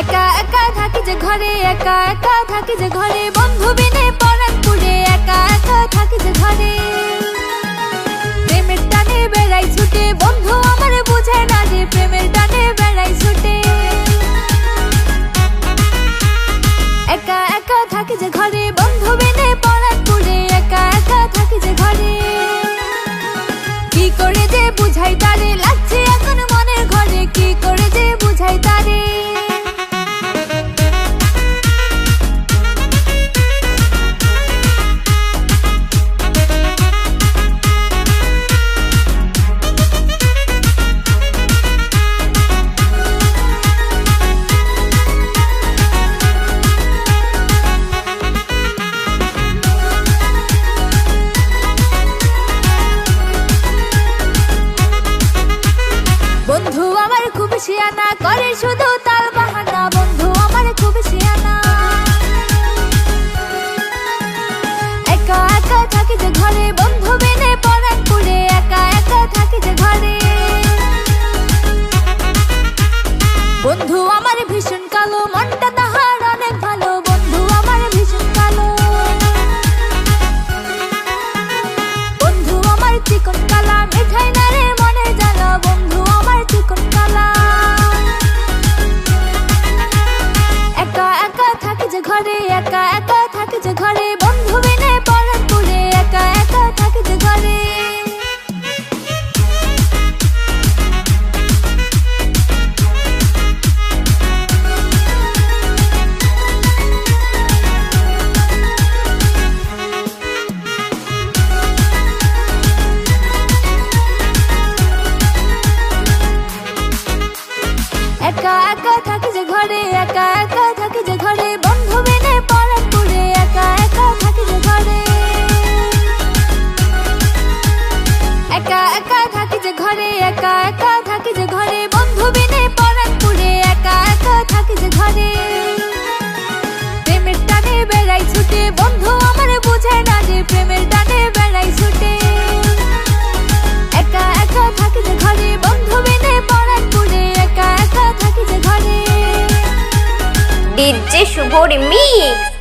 একা একা থাকি যে ঘরে বন্ধু বিনে পরাণ পুড়ে একা একা থাকি যে ঘরে। প্রেমের টানে বেড়াই ছুটে, বন্ধু আমার বুঝে না যে প্রেমের টানে বেড়াই ছুটে। একা একা থাকি যে ঘরে শিয়ানা করে শুধু তার বাহানা, বন্ধু আমার খুব শিয়ানা। একা একা থাকি যে ঘরে, বন্ধু বিনে পরাণ পুড়ে একা একা থাকি যে ঘরে। বন্ধু আমার ভীষণ কালো, মনটা তাহার অনেক ভালো, বন্ধু আমার ভীষণ কালো। বন্ধু আমার চিকন কালা, মিঠাই না একা একা থাকি যে ঘরে। বন্ধু বিনে পরাণ পুড়ে একা একা থাকি যে ঘরে। একা একা থাকি যে ঘরে, একা একা থাকি যে ঘরে। একা একা থাকি